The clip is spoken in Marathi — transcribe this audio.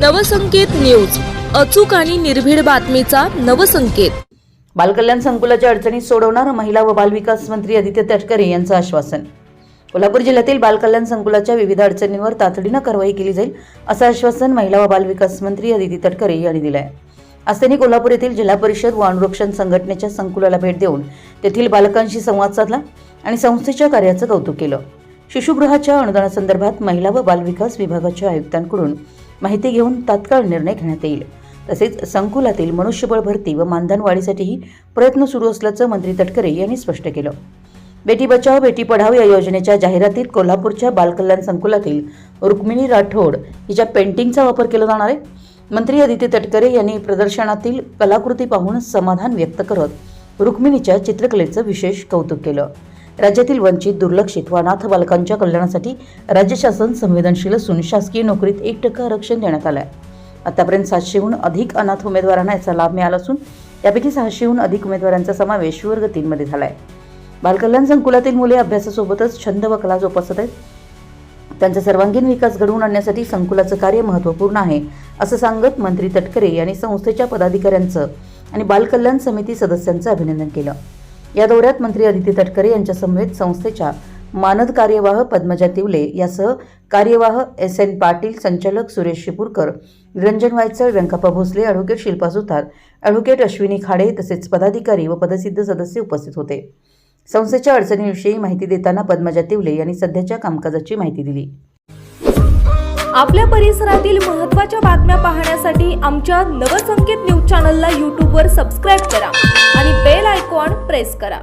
नवसंकेत न्यूज. अचूक आणि निर्भीड बातमीचा नवसंकेत. बालकल्याण संकुलाच्या अडचणी सोडवणार महिला व बालविकास मंत्री आदित्य तटकरे यांचं आश्वासन. कोल्हापूर जिल्ह्यातील बालकल्याण संकुलाच्या विविध अडचणींवर तातडीनं कारवाई केली जाईल असं आश्वासन महिला व बालविकास मंत्री आदिती तटकरे यांनी दिलं आहे आज त्यांनी कोल्हापूर येथील जिल्हा परिषद व अनुरक्षण संघटनेच्या संकुलाला भेट देऊन तेथील बालकांशी संवाद साधला आणि संस्थेच्या कार्याचं कौतुक केलं. शिशुगृहाच्या अनुदानासंदर्भात महिला व बालविकास विभागाच्या आयुक्तांकडून माहिती घेऊन तात्काळ निर्णय घेण्यात येईल. तसेच संकुलातील मनुष्यबळ भरती व मानधन वाढीसाठीही प्रयत्न सुरू असल्याचं मंत्री तटकरे यांनी स्पष्ट केलं. बेटी बचाव बेटी पढाव या योजनेच्या जाहिरातीत कोल्हापूरच्या बालकल्याण संकुलातील रुक्मिणी राठोड हिच्या पेंटिंगचा वापर केला जाणार आहे. मंत्री आदित्य तटकरे यांनी प्रदर्शनातील कलाकृती पाहून समाधान व्यक्त करत रुक्मिणीच्या चित्रकलेचं विशेष कौतुक केलं. राज्यातील वंचित दुर्लक्षित व अनाथ बालकांच्या कल्याणासाठी राज्य शासन संवेदनशील असून शासकीय नोकरीत एक टक्का आरक्षण देण्यात आलं आहे आतापर्यंत सातशेहून अधिक अनाथ उमेदवारांना याचा लाभ मिळाला असून त्यापैकी सहाशेहून अधिक उमेदवारांचा समावेश वर्ग तीनमध्ये झाला आहे बालकल्याण संकुलातील मुले अभ्यासासोबतच छंद व कला जोपासत आहेत. त्यांचा सर्वांगीण विकास घडवून आणण्यासाठी संकुलाचं कार्य महत्त्वपूर्ण आहे असं सांगत मंत्री तटकरे यांनी संस्थेच्या पदाधिकाऱ्यांचं आणि बालकल्याण समिती सदस्यांचं अभिनंदन केलं. या दौऱ्यात मंत्री आदित्य तटकरे यांच्यासमवेत संस्थेच्या मानद कार्यवाह पद्मजा तिवले यासह कार्यवाह एस एन पाटील संचालक सुरेश शिपूरकर रंजन वायचळ व्यंकप्पा भोसले ॲडव्होकेट शिल्पा सुतार ॲडव्होकेट अश्विनी खाडे तसेच पदाधिकारी व पदसिद्ध सदस्य उपस्थित होते. संस्थेच्या अडचणीविषयी माहिती देताना पद्मजा तिवले यांनी सध्याच्या कामकाजाची माहिती दिली. आपल्या परिसरातील महत्त्वाच्या बातम्या पाहण्यासाठी आमच्या नवसंकेत न्यूज चॅनलला यूट्यूबवर सबस्क्राईब करा आणि प्रेस करा.